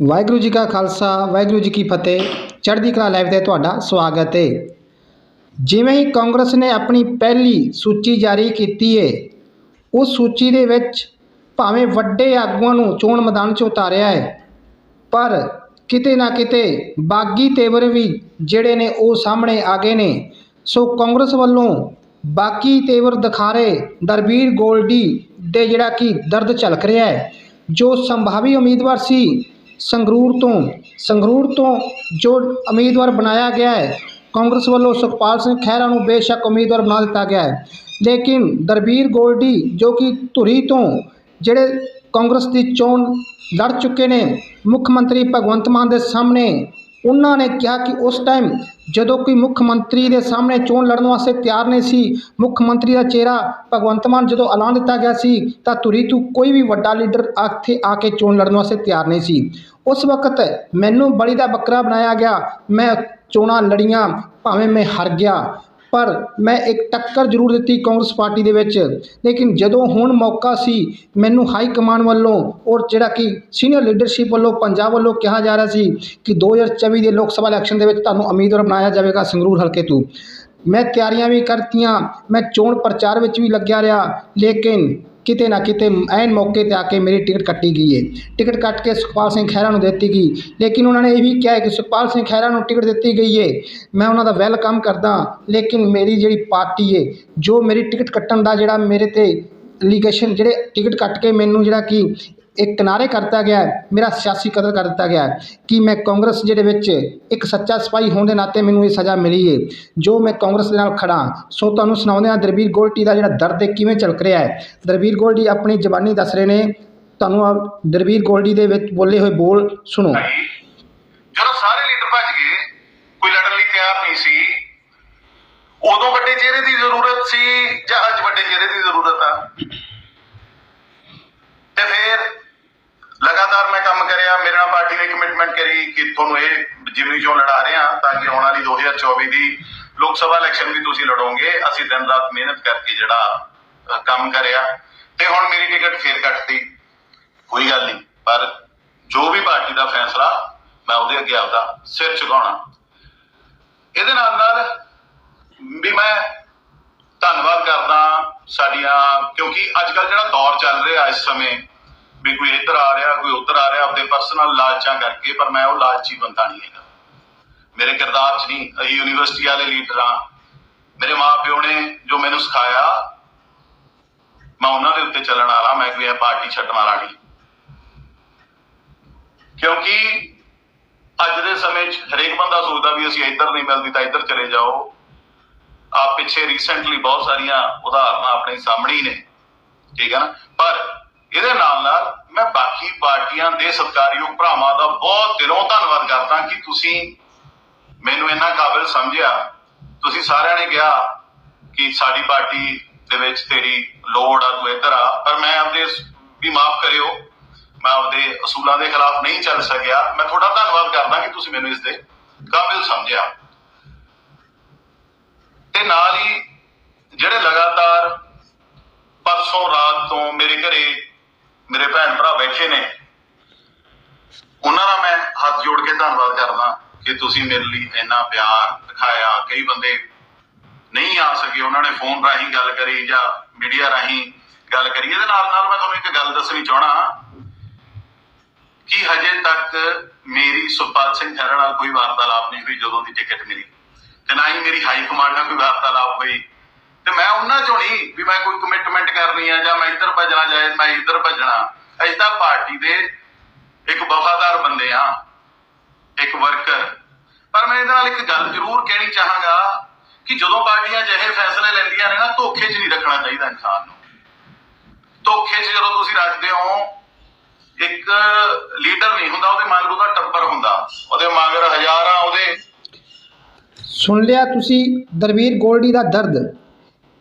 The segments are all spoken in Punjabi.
ਵਾਹਿਗੁਰੂ ਜੀ ਕਾ ਖਾਲਸਾ, ਵਾਹਿਗੁਰੂ ਜੀ ਕੀ ਫਤਿਹ। ਚੜ੍ਹਦੀ ਕਲਾ ਲਾਈਵ ਤੇ ਤੁਹਾਡਾ ਸਵਾਗਤ ਹੈ ਜਿਵੇਂ ਹੀ ਕਾਂਗਰਸ ਨੇ ਆਪਣੀ ਪਹਿਲੀ ਸੂਚੀ ਜਾਰੀ ਕੀਤੀ ਹੈ ਉਸ ਸੂਚੀ ਦੇ ਵਿੱਚ ਭਾਵੇਂ ਵੱਡੇ ਆਗੂਆਂ ਨੂੰ ਚੋਣ ਮੈਦਾਨ 'ਚ ਉਤਾਰਿਆ ਹੈ ਪਰ ਕਿਤੇ ਨਾ ਕਿਤੇ ਬਾਗੀ ਤੇਵਰ ਵੀ ਜਿਹੜੇ ਨੇ ਉਹ ਸਾਹਮਣੇ ਆ ਗਏ ਨੇ। ਸੋ ਕਾਂਗਰਸ ਵੱਲੋਂ ਬਾਕੀ ਤੇਵਰ ਦਿਖਾ ਰਹੇ ਦਰਬੀਰ ਗੋਲਡੀ ਦੇ ਜਿਹੜਾ ਕਿ ਦਰਦ ਝਲਕ ਰਿਹਾ ਹੈ ਜੋ ਸੰਭਾਵੀ ਉਮੀਦਵਾਰ ਸੀ ਸੰਗਰੂਰ ਤੋਂ। ਸੰਗਰੂਰ ਤੋਂ ਜੋ ਉਮੀਦਵਾਰ ਬਣਾਇਆ ਗਿਆ ਹੈ, ਕਾਂਗਰਸ ਵੱਲੋਂ ਸੁਖਪਾਲ ਸਿੰਘ ਖਹਿਰਾ ਨੂੰ ਬੇਸ਼ੱਕ ਉਮੀਦਵਾਰ ਬਣਾ ਦਿੱਤਾ ਗਿਆ ਹੈ। ਲੇਕਿਨ ਦਰਬੀਰ ਗੋਲਡੀ, ਜੋ ਕਿ ਧੁਰੀ ਤੋਂ, ਜਿਹੜੇ ਕਾਂਗਰਸ ਦੀ ਚੋਣ ਲੜ ਚੁੱਕੇ ਨੇ, ਮੁੱਖ ਮੰਤਰੀ ਭਗਵੰਤ ਮਾਨ ਦੇ ਸਾਹਮਣੇ, ਉਹਨਾਂ ਨੇ ਕਿਹਾ ਕਿ ਉਸ ਟਾਈਮ ਜਦੋਂ ਕੋਈ ਮੁੱਖ ਮੰਤਰੀ ਦੇ ਸਾਹਮਣੇ ਚੋਣ ਲੜਨ ਵਾਸਤੇ ਤਿਆਰ ਨਹੀਂ ਸੀ, ਮੁੱਖ ਮੰਤਰੀ ਦਾ ਚਿਹਰਾ ਭਗਵੰਤ ਮਾਨ ਜਦੋਂ ਐਲਾਨ ਦਿੱਤਾ ਗਿਆ ਸੀ, ਤਾਂ ਧੁਰੀ ਤੋਂ ਕੋਈ ਵੀ ਵੱਡਾ ਲੀਡਰ ਇੱਥੇ ਆ ਕੇ ਚੋਣ ਲੜਨ ਵਾਸਤੇ ਤਿਆਰ ਨਹੀਂ ਸੀ। ਉਸ ਵਕਤ ਮੈਨੂੰ ਬਲੀ ਦਾ ਬੱਕਰਾ ਬਣਾਇਆ ਗਿਆ। ਮੈਂ ਚੋਣਾਂ ਲੜੀਆਂ, ਭਾਵੇਂ ਮੈਂ ਹਾਰ ਗਿਆ, ਪਰ ਮੈਂ ਇੱਕ ਟੱਕਰ ਜ਼ਰੂਰ ਦਿੱਤੀ ਕਾਂਗਰਸ ਪਾਰਟੀ ਦੇ ਵਿੱਚ। ਲੇਕਿਨ ਜਦੋਂ ਹੁਣ ਮੌਕਾ ਸੀ, ਮੈਨੂੰ ਹਾਈ ਕਮਾਂਡ ਵੱਲੋਂ ਔਰ ਜਿਹੜਾ ਕਿ ਸੀਨੀਅਰ ਲੀਡਰਸ਼ਿਪ ਵੱਲੋਂ ਪੰਜਾਬ ਵੱਲੋਂ ਕਿਹਾ ਜਾ ਰਿਹਾ ਸੀ ਕਿ 2024 ਦੇ ਲੋਕ ਸਭਾ ਇਲੈਕਸ਼ਨ ਦੇ ਵਿੱਚ ਤੁਹਾਨੂੰ ਉਮੀਦਵਾਰ ਬਣਾਇਆ ਜਾਵੇਗਾ ਸੰਗਰੂਰ ਹਲਕੇ ਤੋਂ। ਮੈਂ ਤਿਆਰੀਆਂ ਵੀ ਕਰਤੀਆਂ, ਮੈਂ ਚੋਣ ਪ੍ਰਚਾਰ ਵਿੱਚ ਵੀ ਲੱਗਿਆ ਰਿਹਾ, ਲੇਕਿਨ ਕਿਤੇ ਨਾ ਕਿਤੇ ਐਨ ਮੌਕੇ ਤੇ ਆ ਕੇ ਮੇਰੀ ਟਿਕਟ ਕੱਟੀ ਗਈ ਹੈ ਟਿਕਟ ਕੱਟ ਕੇ ਸੁਖਪਾਲ ਸਿੰਘ ਖਹਿਰਾ ਨੂੰ ਦਿੱਤੀ ਗਈ। ਲੇਕਿਨ ਉਹਨਾਂ ਨੇ ਇਹ ਵੀ ਕਿਹਾ ਕਿ ਸੁਖਪਾਲ ਸਿੰਘ ਖਹਿਰਾ ਨੂੰ ਟਿਕਟ ਦਿੱਤੀ ਗਈ ਹੈ ਮੈਂ ਉਹਨਾਂ ਦਾ ਵੈਲਕਮ ਕਰਦਾ ਲੇਕਿਨ ਮੇਰੀ ਜਿਹੜੀ ਪਾਰਟੀ ਹੈ ਜੋ ਮੇਰੀ ਟਿਕਟ ਕੱਟਣ ਦਾ ਜਿਹੜਾ ਮੇਰੇ ਤੇ ਲੀਗੇਸ਼ਨ ਜਿਹੜੇ ਟਿਕਟ ਕੱਟ ਕੇ ਮੈਨੂੰ ਜਿਹੜਾ ਕਿ ਇੱਕ ਕਿਨਾਰੇ ਕਰਤਾ ਗਿਆ ਮੇਰਾ ਸਿਆਸੀ ਕਤਲ ਕਰ ਦਿੱਤਾ ਗਿਆ ਕਿ ਮੈਂ ਕਾਂਗਰਸ ਜਿਹੜੇ ਵਿੱਚ ਇੱਕ ਸੱਚਾ ਸਿਪਾਹੀ ਹੋਣ ਦੇ ਨਾਤੇ ਮੈਨੂੰ ਇਹ ਸਜ਼ਾ ਮਿਲੀ ਹੈ ਜੋ ਮੈਂ ਕਾਂਗਰਸ ਦੇ ਨਾਲ ਖੜਾ ਸੋ ਤੁਹਾਨੂੰ ਸੁਣਾਉਂਦੇ ਹਾਂ ਦਰਬੀਰ ਗੋਲਟੀ ਦਾ ਜਿਹੜਾ ਦਰਦ ਹੈ ਕਿਵੇਂ ਝਲਕ ਰਿਹਾ ਹੈ। ਦਰਬੀਰ ਗੋਲਡੀ, ਆਪਣੀ ਜ਼ਬਾਨੀ ਦੱਸ ਰਹੇ ਨੇ, ਤੁਹਾਨੂੰ ਆਹ ਦਰਬੀਰ ਗੋਲਡੀ ਦੇ ਵਿੱਚ ਬੋਲੇ ਹੋਏ ਬੋਲ ਸੁਣੋ। ਜਦੋਂ ਸਾਰੇ ਲੀਡਰ ਭੱਜ ਗਏ, ਕੋਈ ਲੜਨ ਲਈ ਤਿਆਰ ਨਹੀਂ ਸੀ ਉਦੋਂ ਵੱਡੇ ਚਿਹਰੇ ਦੀ ਜ਼ਰੂਰਤ ਸੀ ਜਾਂ ਅੱਜ ਵੱਡੇ ਚਿਹਰੇ ਦੀ ਜ਼ਰੂਰਤ ਆ ਤੇ ਫਿਰ ਲਗਾਤਾਰ ਮੈਂ ਕੰਮ ਕਰਿਆ ਮੇਰੇ ਨਾਲ ਪਾਰਟੀ ਨੇ ਕਮਿਟਮੈਂਟ ਕਰੀ ਕਿ ਤੁਹਾਨੂੰ ਇਹ ਜਿਮਨੀ ਚੋਣ ਲੜਾ ਰਹੇ ਹਾਂ ਤਾਂ ਕਿ ਆਉਣ ਵਾਲੀ 2024 ਦੀ ਲੋਕ ਸਭਾ ਇਲੈਕਸ਼ਨ ਵੀ ਤੁਸੀਂ ਲੜੋਗੇ। ਅਸੀਂ ਦਿਨ ਰਾਤ ਮਿਹਨਤ ਕਰਕੇ ਜਿਹੜਾ ਕੰਮ ਕਰਿਆ। ਤੇ ਹੁਣ ਮੇਰੀ ਟਿਕਟ ਫੇਰ ਕੱਟਤੀ। ਕੋਈ ਗੱਲ ਨਹੀਂ। ਪਰ ਜੋ ਵੀ ਪਾਰਟੀ ਦਾ ਫੈਸਲਾ, ਮੈਂ ਉਹਦੇ ਅੱਗੇ ਆਪਦਾ ਸਿਰ ਝੁਕਾਉਣਾ। ਇਹਦੇ ਨਾਲ ਨਾਲ ਵੀ ਮੈਂ ਧੰਨਵਾਦ ਕਰਦਾ ਸਾਡੀਆਂ, ਕਿਉਂਕਿ ਅੱਜ ਕੱਲ ਜਿਹੜਾ ਦੌਰ ਚੱਲ ਰਿਹਾ ਇਸ ਸਮੇਂ ਵੀ ਕੋਈ ਇੱਧਰ ਆ ਰਿਹਾ, ਕੋਈ ਉੱਧਰ ਆ ਰਿਹਾ ਆਪਣੇ ਪਰਸਨਲ ਲਾਲਚਾਂ ਕਰਕੇ, ਪਰ ਮੈਂ ਉਹ ਲਾਲਚੀ ਬੰਦਾ ਨਹੀਂ ਹੈਗਾ। ਮੇਰੇ ਕਿਰਦਾਰ 'ਚ ਨਹੀਂ, ਅਸੀਂ ਯੂਨੀਵਰਸਿਟੀ ਵਾਲੇ ਲੀਡਰ ਮੇਰੇ ਮਾਪਿਓ ਨੇ ਜੋ ਮੈਨੂੰ ਸਿਖਾਇਆ, ਮੈਂ ਉਹਨਾਂ ਦੇ ਉੱਤੇ ਚੱਲਣ ਵਾਲਾ, ਮੈਂ ਕੋਈ ਇਹ ਪਾਰਟੀ ਛੱਡਣ ਵਾਲਾ ਨਹੀਂ। ਕਿਉਂਕਿ ਅੱਜ ਦੇ ਸਮੇਂ 'ਚ ਹਰੇਕ ਬੰਦਾ ਸੋਚਦਾ ਵੀ ਅਸੀਂ ਇੱਧਰ ਨਹੀਂ ਮਿਲਦੀ ਤਾਂ ਇੱਧਰ ਚਲੇ ਜਾਓ। ਆ ਪਿੱਛੇ ਰੀਸੈਂਟਲੀ ਬਹੁਤ ਸਾਰੀਆਂ ਉਦਾਹਰਨਾਂ ਆਪਣੇ ਸਾਹਮਣੇ ਹੀ ਨੇ। ਠੀਕ ਹੈ ਨਾ? ਪਰ ਇਹਦੇ ਨਾਲ ਨਾਲ ਮੈਂ ਬਾਕੀ ਪਾਰਟੀਆਂ ਦੇ ਸਤਿਕਾਰਯੋਗ ਭਰਾਵਾਂ ਦਾ ਬਹੁਤ ਦਿਲੋਂ ਧੰਨਵਾਦ ਕਰਦਾ ਕਿ ਤੁਸੀਂ ਮੈਨੂੰ ਇੰਨਾ ਕਾਬਿਲ ਸਮਝਿਆ। ਤੁਸੀਂ ਸਾਰਿਆਂ ਨੇ ਕਿਹਾ ਕਿ ਸਾਡੀ ਪਾਰਟੀ ਦੇ ਵਿੱਚ ਤੇਰੀ ਲੋੜ ਆ, ਤੂੰ ਇੱਧਰ ਆ। ਪਰ ਮੈਂ ਆਪਦੇ ਵੀ ਮਾਫ ਕਰਿਓ, ਮੈਂ ਆਪਦੇ ਅਸੂਲਾਂ ਦੇ ਖਿਲਾਫ ਨਹੀਂ ਚੱਲ ਸਕਿਆ। ਮੈਂ ਤੁਹਾਡਾ ਧੰਨਵਾਦ ਕਰਦਾ ਕਿ ਤੁਸੀਂ ਮੈਨੂੰ ਇਸ ਦੇ ਕਾਬਿਲ ਸਮਝਿਆ। ਤੇ ਨਾਲ ਹੀ ਜਿਹੜੇ ਲਗਾਤਾਰ ਪਰਸੋਂ ਰਾਤ ਤੋਂ ਮੇਰੇ ਘਰੇ ਮੇਰੇ ਭੈਣ ਭਰਾ ਬੈਠੇ ਨੇ। ਉਹਨਾਂ ਦਾ ਮੈਂ ਹੱਥ ਜੋੜ ਕੇ ਧੰਨਵਾਦ ਕਰਦਾ ਕਿ ਤੁਸੀਂ ਮੇਰੇ ਲਈ ਇੰਨਾ ਪਿਆਰ ਦਿਖਾਇਆ। ਕਈ ਬੰਦੇ ਨਹੀਂ ਆ ਸਕੇ, ਉਹਨਾਂ ਨੇ ਫੋਨ ਰਾਹੀਂ ਗੱਲ ਕਰੀ ਜਾਂ ਮੀਡੀਆ ਰਾਹੀਂ ਗੱਲ ਕਰੀ। ਇਹਦੇ ਨਾਲ ਨਾਲ ਮੈਂ ਤੁਹਾਨੂੰ ਇੱਕ ਗੱਲ ਦੱਸਣੀ ਚਾਹਣਾ ਕਿ ਹਜੇ ਤੱਕ ਮੇਰੀ ਸੁਖਪਾਲ ਸਿੰਘ ਖਹਿਰਾ ਨਾਲ ਕੋਈ ਵਾਰਤਾਲਾਪ ਨਹੀਂ ਹੋਈ, ਜਦੋਂ ਦੀ ਟਿਕਟ ਮਿਲੀ। ਤੇ ਨਾ ਹੀ ਮੇਰੀ ਹਾਈ ਕਮਾਂਡ ਨਾਲ ਕੋਈ ਵਾਰਤਾਲਾਪ ਹੋਈ। ਤੇ ਮੈਂ ਉਹਨਾਂ ਚੋਂ ਨਹੀਂ ਵੀ ਮੈਂ ਕੋਈ ਕਮਿਟਮੈਂਟ ਕਰਨੀ ਆ ਜਾਂ ਮੈਂ ਇੱਧਰ ਭੱਜਣਾ ਜਾਏ ਮੈਂ ਇੱਧਰ ਭੱਜਣਾ। ਅਸੀਂ ਤਾਂ ਪਾਰਟੀ ਦੇ ਇੱਕ ਵਫਾਦਾਰ ਬੰਦੇ ਆ, ਇੱਕ ਵਰਕਰ ਪਰ ਮੈਂ ਇਹਦੇ ਨਾਲ ਇੱਕ ਗੱਲ ਜ਼ਰੂਰ ਕਹਿਣੀ ਚਾਹਾਂਗਾ ਕਿ ਜਦੋਂ ਪਾਰਟੀਆਂ ਜਿਹੇ ਫੈਸਲੇ ਲੈਂਦੀਆਂ ਨੇ ਨਾ, ਧੋਖੇ 'ਚ ਨਹੀਂ ਰੱਖਣਾ ਚਾਹੀਦਾ ਇਨਸਾਨ ਨੂੰ। ਧੋਖੇ 'ਚ ਜਦੋਂ ਤੁਸੀਂ ਰੱਖਦੇ ਹੋ, ਇੱਕ ਲੀਡਰ ਨਹੀਂ ਹੁੰਦਾ, ਉਹਦੇ ਮਗਰ ਉਹਦਾ ਟੱਬਰ ਹੁੰਦਾ। ਉਹਦੇ ਮਗਰ ਹਜ਼ਾਰਾਂ, ਉਹਦੇ ਸੁਣ ਲਿਆ ਤੁਸੀਂ ਦਰਵੀਰ ਗੋਲਡੀ ਦਾ ਦਰਦ।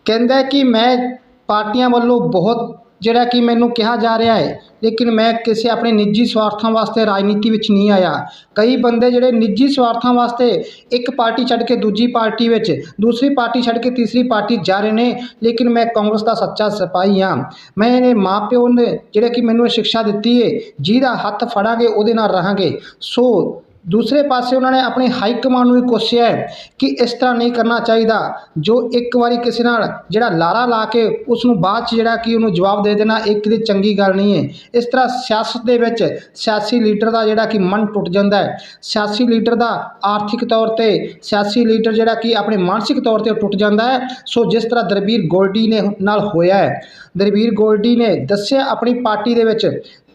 ਕਹਿੰਦਾ ਕਿ ਮੈਂ ਪਾਰਟੀਆਂ ਵੱਲੋਂ ਬਹੁਤ ਜਿਹੜਾ ਕਿ ਮੈਨੂੰ ਕਿਹਾ ਜਾ ਰਿਹਾ ਹੈ, ਲੇਕਿਨ ਮੈਂ ਕਿਸੇ ਆਪਣੇ ਨਿੱਜੀ ਸਵਾਰਥਾਂ ਵਾਸਤੇ ਰਾਜਨੀਤੀ ਵਿੱਚ ਨਹੀਂ ਆਇਆ। ਕਈ ਬੰਦੇ ਜਿਹੜੇ ਨਿੱਜੀ ਸਵਾਰਥਾਂ ਵਾਸਤੇ ਇੱਕ ਪਾਰਟੀ ਛੱਡ ਕੇ ਦੂਜੀ ਪਾਰਟੀ ਵਿੱਚ, ਦੂਸਰੀ ਪਾਰਟੀ ਛੱਡ ਕੇ ਤੀਸਰੀ ਪਾਰਟੀ ਜਾ ਰਹੇ ਨੇ, ਲੇਕਿਨ ਮੈਂ ਕਾਂਗਰਸ ਦਾ ਸੱਚਾ ਸਿਪਾਹੀ ਹਾਂ। ਮੈਂ ਇਹਨੇ ਮਾਪਿਓ ਨੇ ਜਿਹੜੇ ਕਿ ਮੈਨੂੰ ਇਹ ਸਿੱਖਿਆ ਦਿੱਤੀ ਹੈ, ਜਿਹਦਾ ਹੱਥ ਫੜਾਂਗੇ, ਉਹਦੇ ਨਾਲ ਰਹਾਂਗੇ। ਸੋ ਦੂਸਰੇ ਪਾਸੇ ਉਹਨਾਂ ਨੇ ਆਪਣੀ ਹਾਈ ਕਮਾਂਡ ਨੂੰ ਵੀ ਕੋਸਿਆ ਹੈ ਕਿ ਇਸ ਤਰ੍ਹਾਂ ਨਹੀਂ ਕਰਨਾ ਚਾਹੀਦਾ, ਜੋ ਇੱਕ ਵਾਰੀ ਕਿਸੇ ਨਾਲ ਜਿਹੜਾ ਲਾਰਾ ਲਾ ਕੇ ਉਸ ਨੂੰ ਬਾਅਦ 'ਚ ਜਿਹੜਾ ਕਿ ਉਹਨੂੰ ਜਵਾਬ ਦੇ ਦੇਣਾ, ਇਹ ਕਿਤੇ ਚੰਗੀ ਗੱਲ ਨਹੀਂ ਹੈ। ਇਸ ਤਰ੍ਹਾਂ ਸਿਆਸਤ ਦੇ ਵਿੱਚ ਸਿਆਸੀ ਲੀਡਰ ਦਾ ਜਿਹੜਾ ਕਿ ਮਨ ਟੁੱਟ ਜਾਂਦਾ ਹੈ। ਸਿਆਸੀ ਲੀਡਰ ਦਾ ਆਰਥਿਕ ਤੌਰ ਤੇ, ਸਿਆਸੀ ਲੀਡਰ ਜਿਹੜਾ ਕਿ ਆਪਣੇ ਮਾਨਸਿਕ ਤੌਰ ਤੇ ਟੁੱਟ ਜਾਂਦਾ ਹੈ। ਸੋ ਜਿਸ ਤਰ੍ਹਾਂ ਦਰਬੀਰ ਗੋਲਡੀ ਨੇ ਨਾਲ ਹੋਇਆ ਹੈ, ਦਰਬੀਰ ਗੋਲਡੀ ਨੇ ਦੱਸਿਆ ਆਪਣੀ ਪਾਰਟੀ ਦੇ ਵਿੱਚ,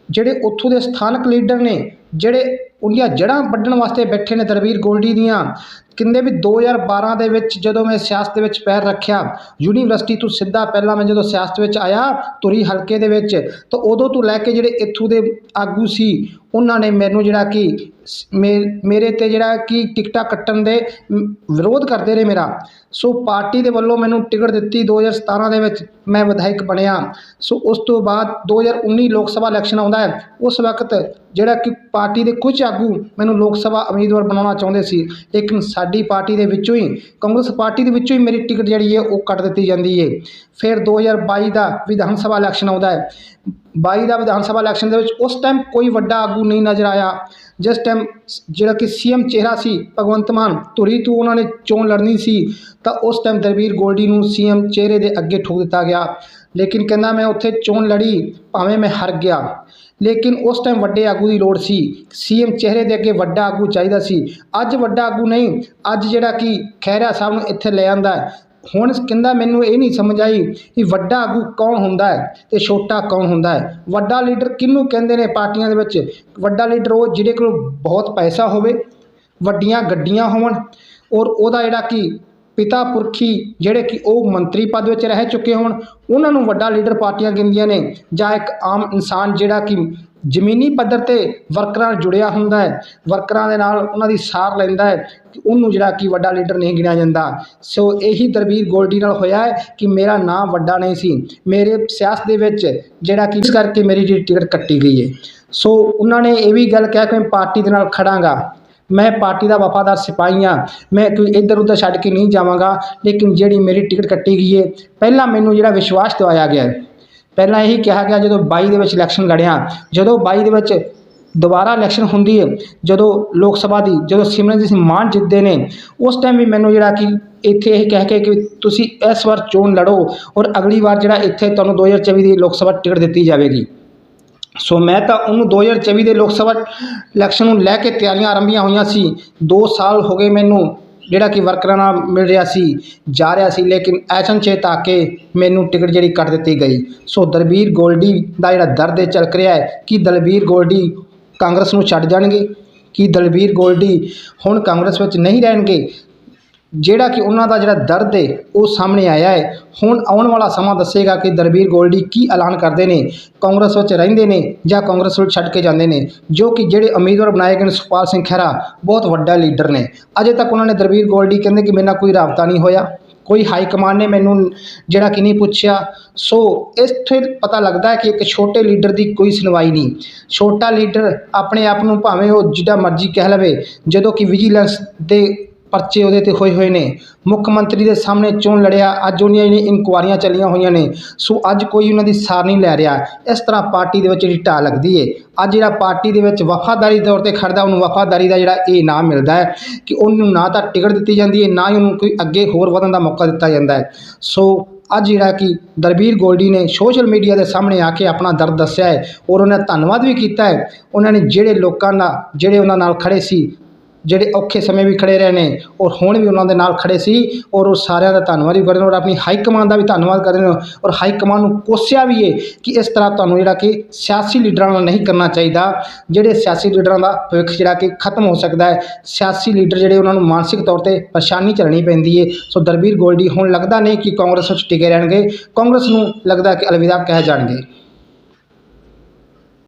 ਜਿਹੜੇ ਉੱਥੋਂ ਦੇ ਸਥਾਨਕ ਲੀਡਰ ਨੇ, ਜਿਹੜੇ ਉਹਦੀਆਂ ਜੜ੍ਹਾਂ ਵੱਢਣ ਵਾਸਤੇ ਬੈਠੇ ਨੇ ਦਰਬੀਰ ਗੋਲਡੀ ਦੀਆਂ। ਕਹਿੰਦੇ ਵੀ 2012 ਦੇ ਵਿੱਚ ਜਦੋਂ ਮੈਂ ਸਿਆਸਤ ਦੇ ਵਿੱਚ ਪੈਰ ਰੱਖਿਆ, ਯੂਨੀਵਰਸਿਟੀ ਤੋਂ ਸਿੱਧਾ ਪਹਿਲਾਂ ਮੈਂ ਜਦੋਂ ਸਿਆਸਤ ਵਿੱਚ ਆਇਆ ਤੁਰੀ ਹਲਕੇ ਦੇ ਵਿੱਚ, ਤਾਂ ਉਦੋਂ ਤੋਂ ਲੈ ਕੇ ਜਿਹੜੇ ਇੱਥੋਂ ਦੇ ਆਗੂ ਸੀ, ਉਹਨਾਂ ਨੇ ਮੈਨੂੰ ਜਿਹੜਾ ਕਿ ਸ- ਮੇ- ਮੇਰੇ ਤੇ ਜਿਹੜਾ ਕਿ ਟਿਕਟਾਂ ਕੱਟਣ ਦੇ ਵਿਰੋਧ ਕਰਦੇ ਰਹੇ ਮੇਰਾ। ਸੋ ਪਾਰਟੀ ਦੇ ਵੱਲੋਂ ਮੈਨੂੰ ਟਿਕਟ ਦਿੱਤੀ 2017 ਦੇ ਵਿੱਚ, ਮੈਂ ਵਿਧਾਇਕ ਬਣਿਆ। ਸੋ ਉਸ ਤੋਂ ਬਾਅਦ 2019 ਲੋਕ ਸਭਾ ਇਲੈਕਸ਼ਨ ਆਉਂਦਾ ਹੈ, ਉਸ ਵਕਤ ਜਿਹੜਾ ਕਿ ਪਾਰਟੀ ਦੇ ਕੁਝ ਆਗੂ ਮੈਨੂੰ ਲੋਕ ਸਭਾ ਉਮੀਦਵਾਰ ਬਣਾਉਣਾ ਚਾਹੁੰਦੇ ਸੀ। ਲੇਕਿਨ ਸਾਡੀ ਪਾਰਟੀ ਦੇ ਵਿੱਚੋਂ ਹੀ, ਕਾਂਗਰਸ ਪਾਰਟੀ ਦੇ ਵਿੱਚੋਂ ਹੀ ਮੇਰੀ ਟਿਕਟ ਜਿਹੜੀ ਹੈ ਉਹ ਕੱਟ ਦਿੱਤੀ ਜਾਂਦੀ ਹੈ। ਫਿਰ 2022 ਦਾ ਵਿਧਾਨ ਸਭਾ ਇਲੈਕਸ਼ਨ ਆਉਂਦਾ ਹੈ। 22 ਦਾ ਵਿਧਾਨ ਸਭਾ ਇਲੈਕਸ਼ਨ ਦੇ ਵਿੱਚ ਉਸ ਟਾਈਮ ਕੋਈ ਵੱਡਾ ਆਗੂ ਨਹੀਂ ਨਜ਼ਰ ਆਇਆ। ਜਿਸ ਟਾਈਮ ਜਿਹੜਾ ਕਿ ਸੀਐਮ ਚਿਹਰਾ ਸੀ, ਭਗਵੰਤ ਮਾਨ, ਧੁਰੀ ਤੋਂ ਉਹਨਾਂ ਨੇ ਚੋਣ ਲੜਨੀ ਸੀ, ਤਾਂ ਉਸ ਟਾਈਮ ਦਰਬੀਰ ਗੋਲਡੀ ਨੂੰ ਸੀਐਮ ਚਿਹਰੇ ਦੇ ਅੱਗੇ ਠੋਕ ਦਿੱਤਾ ਗਿਆ। ਲੇਕਿਨ ਕਹਿੰਦਾ ਮੈਂ ਉੱਥੇ ਚੋਣ ਲੜੀ, ਭਾਵੇਂ ਮੈਂ ਹਾਰ ਗਿਆ। ਲੇਕਿਨ ਉਸ ਟਾਈਮ ਵੱਡੇ ਆਗੂ ਦੀ ਲੋੜ ਸੀ। ਸੀਐਮ ਚਿਹਰੇ ਦੇ ਅੱਗੇ ਵੱਡਾ ਆਗੂ ਚਾਹੀਦਾ ਸੀ। ਅੱਜ ਵੱਡਾ ਆਗੂ ਨਹੀਂ, ਅੱਜ ਜਿਹੜਾ ਕਿ ਖਹਿਰਾ ਸਾਹਿਬ ਨੂੰ ਇੱਥੇ ਲੈ ਆਂਦਾ ਹੁਣ ਕਹਿੰਦਾ ਮੈਨੂੰ ਇਹ ਨਹੀਂ ਸਮਝ ਆਈ ਕਿ ਵੱਡਾ ਆਗੂ ਕੌਣ ਹੁੰਦਾ ਹੈ ਤੇ ਛੋਟਾ ਕੌਣ ਹੁੰਦਾ ਹੈ। ਵੱਡਾ ਲੀਡਰ ਕਿਹਨੂੰ ਕਹਿੰਦੇ ਨੇ ਪਾਰਟੀਆਂ ਦੇ ਵਿੱਚ? ਵੱਡਾ ਲੀਡਰ ਉਹ ਜਿਹਦੇ ਕੋਲ ਬਹੁਤ ਪੈਸਾ ਹੋਵੇ, ਵੱਡੀਆਂ ਗੱਡੀਆਂ ਹੋਣ ਔਰ ਉਹਦਾ ਜਿਹੜਾ ਕਿ ਪਿਤਾ ਪੁਰਖੀ ਜਿਹੜੇ ਕਿ ਉਹ ਮੰਤਰੀ ਪਦ ਵਿੱਚ ਰਹਿ ਚੁੱਕੇ ਹੋਣ, ਉਹਨਾਂ ਨੂੰ ਵੱਡਾ ਲੀਡਰ ਪਾਰਟੀਆਂ ਕਹਿੰਦੀਆਂ ਨੇ। ਜਾਂ ਇੱਕ ਆਮ ਇਨਸਾਨ ਜਿਹੜਾ ਕਿ ਜ਼ਮੀਨੀ ਪੱਧਰ ਤੇ ਵਰਕਰਾਂ ਨਾਲ ਜੁੜਿਆ ਹੁੰਦਾ ਹੈ, ਵਰਕਰਾਂ ਦੇ ਨਾਲ ਉਹਨਾਂ ਦੀ ਸਾਰ ਲੈਂਦਾ ਹੈ ਉਹਨੂੰ ਜਿਹੜਾ ਕਿ ਵੱਡਾ ਲੀਡਰ ਨਹੀਂ ਗਿਣਿਆ ਜਾਂਦਾ। ਸੋ ਇਹੀ ਦਰਬੀਰ ਗੋਲਡੀ ਨਾਲ ਹੋਇਆ ਹੈ ਕਿ ਮੇਰਾ ਨਾਂ ਵੱਡਾ ਨਹੀਂ ਸੀ। ਮੇਰੇ ਸਿਆਸਤ ਦੇ ਵਿੱਚ ਜਿਹੜਾ ਕਿ ਇਸ ਕਰਕੇ ਮੇਰੀ ਜਿਹੜੀ ਟਿਕਟ ਕੱਟੀ ਗਈ ਹੈ। ਸੋ ਉਹਨਾਂ ਨੇ ਇਹ ਵੀ ਗੱਲ ਕਿਹਾ ਕਿ ਮੈਂ ਪਾਰਟੀ ਦੇ ਨਾਲ ਖੜਾਂਗਾ। ਮੈਂ ਪਾਰਟੀ ਦਾ ਵਫਾਦਾਰ ਸਿਪਾਹੀ ਹਾਂ। ਮੈਂ ਕੋਈ ਇੱਧਰ ਉੱਧਰ ਛੱਡ ਕੇ ਨਹੀਂ ਜਾਵਾਂਗਾ, ਲੇਕਿਨ ਜਿਹੜੀ ਮੇਰੀ ਟਿਕਟ ਕੱਟੀ ਗਈ ਹੈ ਪਹਿਲਾਂ ਮੈਨੂੰ ਜਿਹੜਾ ਵਿਸ਼ਵਾਸ ਦਿਵਾਇਆ ਗਿਆ ਹੈ ਪਹਿਲਾਂ ਇਹੀ ਕਿਹਾ ਗਿਆ ਜਦੋਂ 22 ਦੇ ਵਿੱਚ ਇਲੈਕਸ਼ਨ ਲੜਿਆ, ਜਦੋਂ 22 ਦੇ ਵਿੱਚ ਦੁਬਾਰਾ ਇਲੈਕਸ਼ਨ ਹੁੰਦੀ ਹੈ ਜਦੋਂ ਲੋਕ ਸਭਾ ਦੀ, ਜਦੋਂ ਸਿਮਰਨਜੀਤ ਸਿੰਘ ਮਾਨ ਜਿੱਤਦੇ ਨੇ, ਉਸ ਟਾਈਮ ਵੀ ਮੈਨੂੰ ਜਿਹੜਾ ਕਿ ਇੱਥੇ ਇਹ ਕਹਿ ਕੇ ਕਿ ਤੁਸੀਂ ਇਸ ਵਾਰ ਚੋਣ ਲੜੋ ਔਰ ਅਗਲੀ ਵਾਰ ਜਿਹੜਾ ਇੱਥੇ ਤੁਹਾਨੂੰ 2024 ਦੀ ਲੋਕ ਸਭਾ ਟਿਕਟ ਦਿੱਤੀ ਜਾਵੇਗੀ। ਸੋ ਮੈਂ ਤਾਂ ਉਹਨੂੰ 2024 ਦੇ ਲੋਕ ਸਭਾ ਇਲੈਕਸ਼ਨ ਨੂੰ ਲੈ ਕੇ ਤਿਆਰੀਆਂ ਆਰੰਭੀਆਂ ਹੋਈਆਂ ਸੀ। 2 ਸਾਲ ਹੋ ਗਏ ਮੈਨੂੰ ਜਿਹੜਾ ਕਿ ਵਰਕਰਾਂ ਨਾਲ ਮਿਲ ਰਿਹਾ ਸੀ, ਜਾ ਰਿਹਾ ਸੀ, ਲੇਕਿਨ ਐਚਨਚੇਤ ਆ ਕੇ ਮੈਨੂੰ ਟਿਕਟ ਜਿਹੜੀ ਕੱਟ ਦਿੱਤੀ ਗਈ। ਸੋ ਦਲਬੀਰ ਗੋਲਡੀ ਦਾ ਜਿਹੜਾ ਦਰਦ ਹੈ ਚੱਲਕ ਰਿਹਾ ਹੈ ਕਿ ਦਲਬੀਰ ਗੋਲਡੀ ਕਾਂਗਰਸ ਨੂੰ ਛੱਡ ਜਾਣਗੇ, ਕਿ ਦਲਬੀਰ ਗੋਲਡੀ ਹੁਣ ਕਾਂਗਰਸ ਵਿੱਚ ਨਹੀਂ ਰਹਿਣਗੇ। ਜਿਹੜਾ ਕਿ ਉਹਨਾਂ ਦਾ ਜਿਹੜਾ ਦਰਦ ਹੈ, ਉਹ ਸਾਹਮਣੇ ਆਇਆ ਹੈ। ਹੁਣ ਆਉਣ ਵਾਲਾ ਸਮਾਂ ਦੱਸੇਗਾ ਕਿ ਦਰਬੀਰ ਗੋਲਡੀ ਕੀ ਐਲਾਨ ਕਰਦੇ ਨੇ। ਕਾਂਗਰਸ ਵਿੱਚ ਰਹਿੰਦੇ ਨੇ ਜਾਂ ਕਾਂਗਰਸ ਵਿੱਚ ਛੱਡ ਕੇ ਜਾਂਦੇ ਨੇ, ਜੋ ਕਿ ਜਿਹੜੇ ਉਮੀਦਵਾਰ ਬਣਾਏ ਗਏ ਨੇ ਸੁਖਪਾਲ ਸਿੰਘ ਖਹਿਰਾ, ਬਹੁਤ ਵੱਡਾ ਲੀਡਰ ਨੇ। ਅਜੇ ਤੱਕ ਉਹਨਾਂ ਨੇ ਦਰਬੀਰ ਗੋਲਡੀ ਕਹਿੰਦੇ ਕਿ ਮੇਰੇ ਨਾਲ ਕੋਈ ਰਾਬਤਾ ਨਹੀਂ ਹੋਇਆ। ਕੋਈ ਹਾਈ ਕਮਾਂਡ ਨੇ ਮੈਨੂੰ ਜਿਹੜਾ ਕਿ ਨਹੀਂ ਪੁੱਛਿਆ। ਸੋ ਇੱਥੇ ਪਤਾ ਲੱਗਦਾ ਹੈ ਕਿ ਇੱਕ ਛੋਟੇ ਲੀਡਰ ਦੀ ਕੋਈ ਸੁਣਵਾਈ ਨਹੀਂ। ਛੋਟਾ ਲੀਡਰ ਆਪਣੇ ਆਪ ਨੂੰ ਭਾਵੇਂ ਉਹ ਜਿੱਦਾਂ ਮਰਜ਼ੀ ਕਹਿ ਲਵੇ, ਜਦੋਂ ਕਿ ਵਿਜੀਲੈਂਸ ਦੇ ਪਰਚੇ ਉਹਦੇ ਤੇ ਹੋਏ ਹੋਏ ਨੇ। ਮੁੱਖ ਮੰਤਰੀ ਦੇ ਸਾਹਮਣੇ ਚੋਣ ਲੜਿਆ। ਅੱਜ ਉਹਦੀਆਂ ਜਿਹੜੀਆਂ ਇਨਕੁਆਰੀਆਂ ਚੱਲੀਆਂ ਹੋਈਆਂ ਨੇ, ਸੋ ਅੱਜ ਕੋਈ ਉਹਨਾਂ ਦੀ ਸਾਰ ਨਹੀਂ ਲੈ ਰਿਹਾ। ਇਸ ਤਰ੍ਹਾਂ ਪਾਰਟੀ ਦੇ ਵਿੱਚ ਜਿਹੜੀ ਢਾਹ ਲੱਗਦੀ ਏ। ਅੱਜ ਜਿਹੜਾ ਪਾਰਟੀ ਦੇ ਵਿੱਚ ਵਫਾਦਾਰੀ ਤੌਰ ਤੇ ਖੜਦਾ, ਉਹਨੂੰ ਵਫਾਦਾਰੀ ਦਾ ਜਿਹੜਾ ਇਹ ਇਨਾਮ ਮਿਲਦਾ ਹੈ ਕਿ ਉਹਨੂੰ ਨਾ ਤਾਂ ਟਿਕਟ ਦਿੱਤੀ ਜਾਂਦੀ ਹੈ ਨਾ ਹੀ ਉਹਨੂੰ ਕੋਈ ਅੱਗੇ ਹੋਰ ਵਧਣ ਦਾ ਮੌਕਾ ਦਿੱਤਾ ਜਾਂਦਾ ਹੈ। ਸੋ ਅੱਜ ਜਿਹੜਾ ਕਿ ਦਰਬੀਰ ਗੋਲਡੀ ਨੇ ਸੋਸ਼ਲ ਮੀਡੀਆ ਦੇ ਸਾਹਮਣੇ ਆ ਕੇ ਆਪਣਾ ਦਰਦ ਦੱਸਿਆ ਹੈ ਔਰ ਉਹਨਾਂ ਧੰਨਵਾਦ ਵੀ ਕੀਤਾ ਹੈ। ਉਹਨਾਂ ਨੇ ਜਿਹੜੇ ਲੋਕਾਂ ਨਾਲ, ਜਿਹੜੇ ਉਹਨਾਂ ਨਾਲ ਖੜੇ ਸੀ ਜਿਹੜੇ ਔਖੇ ਸਮੇਂ ਵੀ ਖੜੇ ਰਹੇ ਨੇ ਔਰ ਹੁਣ ਵੀ ਉਹਨਾਂ ਦੇ ਨਾਲ ਖੜੇ ਸੀ ਔਰ ਉਹ ਸਾਰਿਆਂ ਦਾ ਧੰਨਵਾਦ ਵੀ ਕਰਦੇ ਨੇ ਔਰ ਆਪਣੀ ਹਾਈ ਕਮਾਂਡ ਦਾ ਵੀ ਧੰਨਵਾਦ ਕਰਦੇ ਨੇ ਔਰ ਹਾਈ ਕਮਾਂਡ ਨੂੰ ਕੋਸਿਆ ਵੀ ਹੈ ਕਿ ਇਸ ਤਰ੍ਹਾਂ ਤੁਹਾਨੂੰ ਜਿਹੜਾ ਕਿ ਸਿਆਸੀ ਲੀਡਰਾਂ ਨਾਲ ਨਹੀਂ ਕਰਨਾ ਚਾਹੀਦਾ, ਜਿਹੜੇ ਸਿਆਸੀ ਲੀਡਰਾਂ ਦਾ ਭਵਿੱਖ ਜਿਹੜਾ ਕਿ ਖਤਮ ਹੋ ਸਕਦਾ ਹੈ, ਸਿਆਸੀ ਲੀਡਰ ਜਿਹੜੇ ਉਹਨਾਂ ਨੂੰ ਮਾਨਸਿਕ ਤੌਰ ਤੇ ਪਰੇਸ਼ਾਨੀ ਝੱਲਣੀ ਪੈਂਦੀ ਹੈ ਸੋ ਦਰਬੀਰ ਗੋਲਡੀ, ਹੁਣ ਲੱਗਦਾ ਨਹੀਂ ਕਿ ਕਾਂਗਰਸ ਵਿੱਚ ਟਿਕੇ ਰਹਿਣਗੇ, ਕਾਂਗਰਸ ਨੂੰ ਲੱਗਦਾ ਕਿ ਅਲਵਿਦਾ ਕਹਿ ਜਾਣਗੇ।